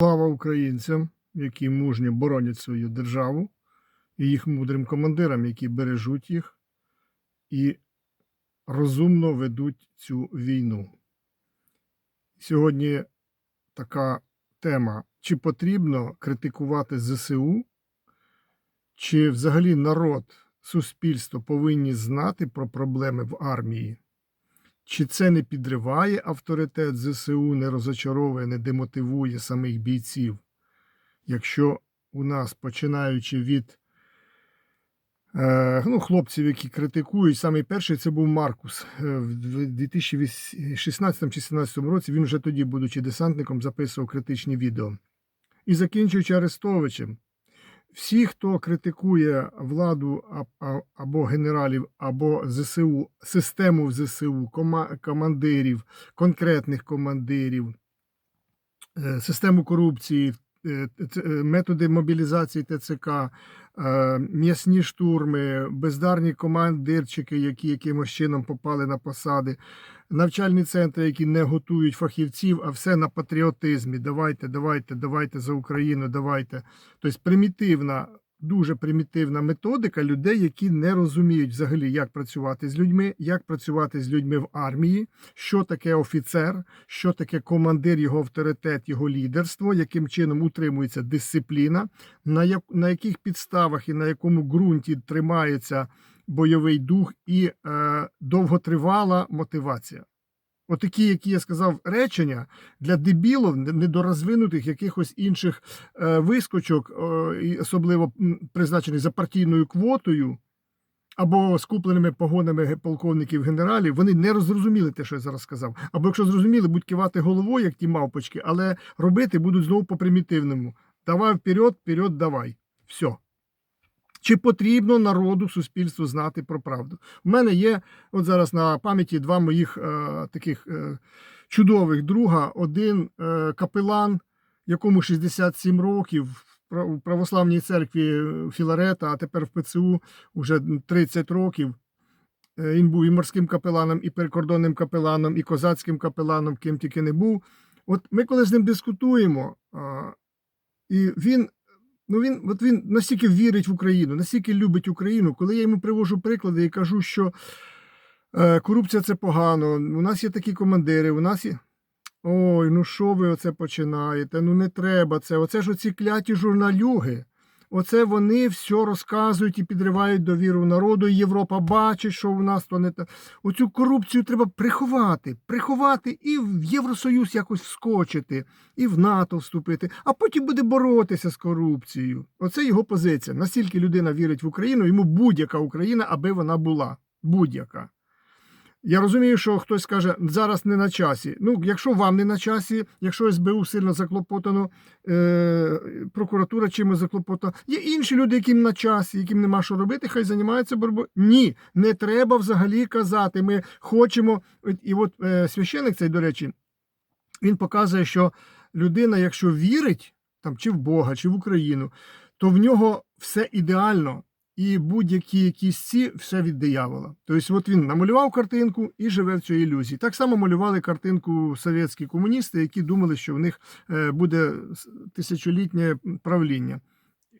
Слава українцям, які мужньо боронять свою державу, і їх мудрим командирам, які бережуть їх і розумно ведуть цю війну. Сьогодні така тема: чи потрібно критикувати ЗСУ, чи взагалі народ, суспільство повинні знати про проблеми в армії? Чи це не підриває авторитет ЗСУ, не розочаровує, не демотивує самих бійців? Якщо у нас, починаючи від е, ну, хлопців, які критикують, самий перший це був Маркус Е, в 2016-2017 році, він вже тоді, будучи десантником, записував критичні відео. І закінчуючи Арестовичем, всі, хто критикує владу або генералів, або ЗСУ, систему в ЗСУ, командирів, конкретних командирів, е, систему корупції, е, е, методи мобілізації ТЦК, м'ясні штурми, бездарні командирчики, які якимось чином попали на посади, навчальні центри, які не готують фахівців, а все на патріотизмі. Давайте, давайте, давайте за Україну, давайте. Тобто примітивна, дуже примітивна методика людей, які не розуміють взагалі, як працювати з людьми, як працювати з людьми в армії, що таке офіцер, що таке командир, його авторитет, його лідерство, яким чином утримується дисципліна, на, як, на яких підставах і на якому ґрунті тримається бойовий дух і е, довготривала мотивація. Отакі, які я сказав, речення для дебілів, недорозвинутих якихось інших е, вискочок, е, особливо призначених за партійною квотою або скупленими погонами полковників генералів, вони не розрозуміли те, що я зараз сказав. Або якщо зрозуміли, будуть кивати головою, як ті мавпочки, але робити будуть знову по примітивному. Давай вперед, вперед, давай. Все. Чи потрібно народу, суспільству знати про правду? У мене є от зараз на пам'яті два моїх е, таких е, чудових друга. Один е, капелан, якому 67 років в православній церкві Філарета, а тепер в ПЦУ вже 30 років. Е, Він був і морським капеланом, і прикордонним капеланом, і козацьким капеланом, ким тільки не був. От ми коли з ним дискутуємо, і він Ну він от він настільки вірить в Україну, настільки любить Україну. Коли я йому привожу приклади і кажу, що е, корупція це погано, у нас є такі командири, у нас є. Ой, ну що ви оце починаєте? Ну не треба це. Оце ж оці кляті журналюги. Оце вони все розказують і підривають довіру народу. Європа бачить, що у нас то не так. Оцю корупцію треба приховати, приховати і в Євросоюз якось вскочити, і в НАТО вступити, а потім буде боротися з корупцією. Оце його позиція. Настільки людина вірить в Україну, йому будь-яка Україна, аби вона була. Будь-яка. Я розумію, що хтось скаже, зараз не на часі. Ну, якщо вам не на часі, якщо СБУ сильно заклопотано, е, прокуратура чимось заклопотана, є інші люди, яким на часі, яким нема що робити, хай займаються боротьбою. Ні, не треба взагалі казати. Ми хочемо. І от е, священик цей, до речі, він показує, що людина, якщо вірить там, чи в Бога, чи в Україну, то в нього все ідеально. І будь-які якісь ці все від диявола. Тобто, от він намалював картинку і живе в цій ілюзії. Так само малювали картинку совєтські комуністи, які думали, що в них е, буде тисячолітнє правління.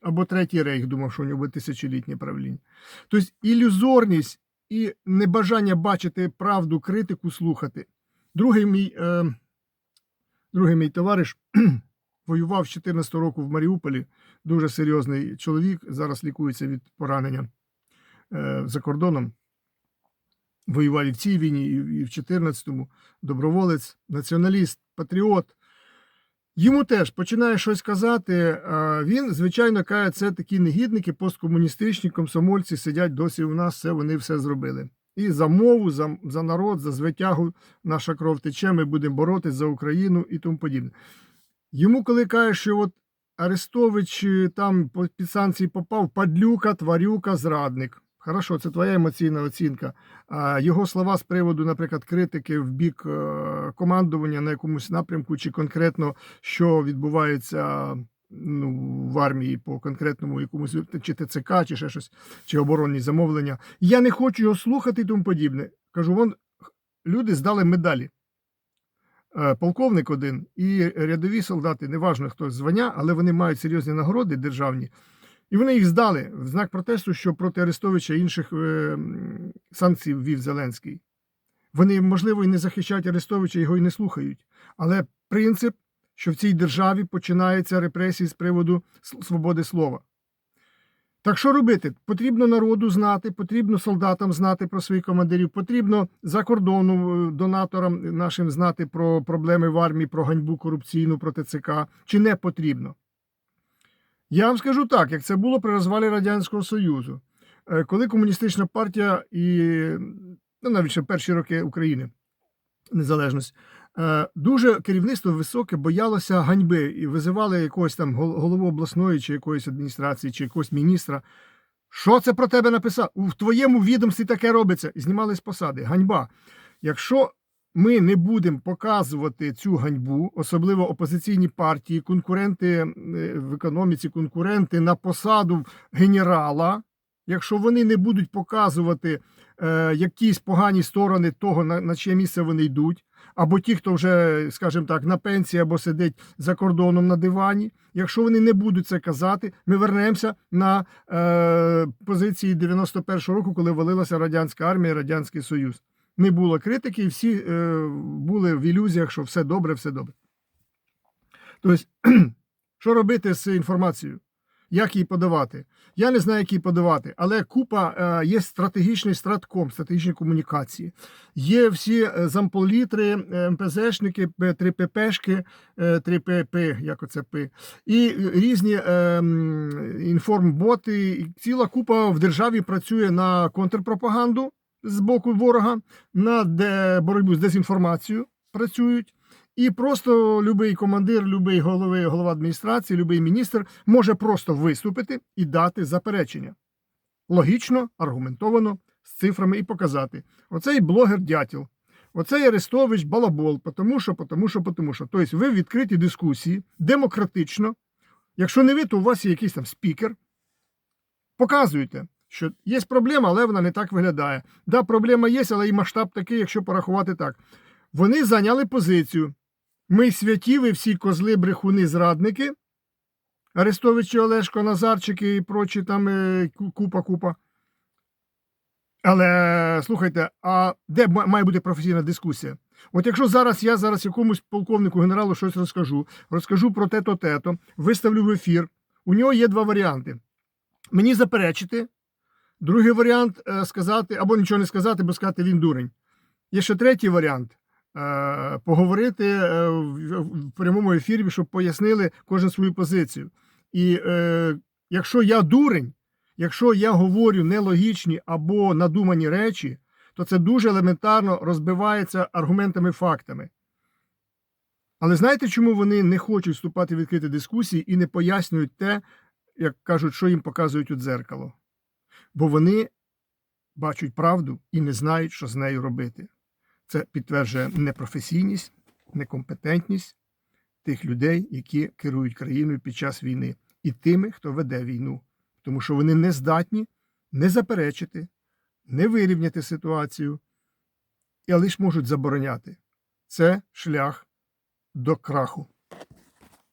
Або третій рейх думав, що у нього буде тисячолітнє правління. Тобто ілюзорність і небажання бачити правду, критику, слухати. Другий мій, е, другий мій товариш воював з 14 року в Маріуполі. Дуже серйозний чоловік. Зараз лікується від поранення е, за кордоном. Воював і в цій війні, і в- і в 14-му. Доброволець, націоналіст, патріот. Йому теж починає щось казати. Він, звичайно, каже, це такі негідники, посткомуністичні комсомольці сидять досі у нас, все вони все зробили. І за мову, за, за народ, за звитягу наша кров тече, ми будемо боротись за Україну і тому подібне. Йому, коли каже, що от Арестович е, там під санкції попав, падлюка, тварюка, зрадник. Хорошо, це твоя емоційна оцінка. А його слова з приводу, наприклад, критики в бік е, командування на якомусь напрямку, чи конкретно що відбувається ну, в армії по конкретному якомусь чи ТЦК, чи ще щось, чи оборонні замовлення. Я не хочу його слухати і тому подібне. Кажу, вон люди здали медалі. Е, полковник один і рядові солдати, неважно хто звання, але вони мають серйозні нагороди державні. І вони їх здали в знак протесту, що проти Арестовича інших е, санкцій ввів Зеленський. Вони, можливо, і не захищають Арестовича, його і не слухають. Але принцип, що в цій державі починаються репресії з приводу свободи слова. Так що робити? Потрібно народу знати, потрібно солдатам знати про своїх командирів, потрібно за кордону е, донаторам нашим знати про проблеми в армії, про ганьбу корупційну проти ЦК, чи не потрібно. Я вам скажу так, як це було при розвалі Радянського Союзу, Е, коли комуністична партія і ну, навіть ще перші роки України незалежність, е, дуже керівництво високе боялося ганьби і визивали якогось там голову обласної чи якоїсь адміністрації, чи якогось міністра. Що це про тебе написав? У твоєму відомстві таке робиться. Знімали з посади. Ганьба. Якщо ми не будемо показувати цю ганьбу, особливо опозиційні партії, конкуренти е, в економіці, конкуренти на посаду генерала, якщо вони не будуть показувати е, якісь погані сторони того, на, на чиє місце вони йдуть, або ті, хто вже, скажімо так, на пенсії або сидить за кордоном на дивані, якщо вони не будуть це казати, ми вернемося на е, позиції 91-го року, коли валилася радянська армія, радянський союз. Не було критики, і всі е, були в ілюзіях, що все добре, все добре. Тобто, що робити з інформацією? Як її подавати? Я не знаю, як її подавати, але купа е, є стратегічний стратком, стратегічні комунікації. Є всі е, замполітри, е, МПЗшники, 3ППшки, 3ПП, як оце П, і різні інформботи. І Ціла купа в державі працює на контрпропаганду з боку ворога, на де боротьбу з дезінформацією працюють. І просто любий командир, любий голови, голова адміністрації, любий міністр може просто виступити і дати заперечення. Логічно, аргументовано, з цифрами і показати. Оцей блогер дятел, оцей Арестович балабол, тому що, тому що, тому що. Тобто ви в відкритій дискусії, демократично. Якщо не ви, то у вас є якийсь там спікер. Показуєте, що є проблема, але вона не так виглядає. Да, проблема є, але і масштаб такий, якщо порахувати так. Вони зайняли позицію. Ми святі, ви всі козли, брехуни, зрадники. Арестовичі, Олешко, Назарчики і прочі там е, купа, купа. Але слухайте, а де має бути професійна дискусія? От якщо зараз я зараз якомусь полковнику генералу щось розкажу, розкажу про те-то, те-то, виставлю в ефір, у нього є два варіанти. Мені заперечити, другий варіант е, сказати, або нічого не сказати, бо сказати він дурень. Є ще третій варіант поговорити е, в, прямому ефірі, щоб пояснили кожен свою позицію. І е, якщо я дурень, якщо я говорю нелогічні або надумані речі, то це дуже елементарно розбивається аргументами, фактами. Але знаєте, чому вони не хочуть вступати в відкриті дискусії і не пояснюють те, як кажуть, що їм показують у дзеркало? Бо вони бачать правду і не знають, що з нею робити. Це підтверджує непрофесійність, некомпетентність тих людей, які керують країною під час війни, і тими, хто веде війну, тому що вони не здатні не заперечити, не вирівняти ситуацію, і лише можуть забороняти. Це шлях до краху.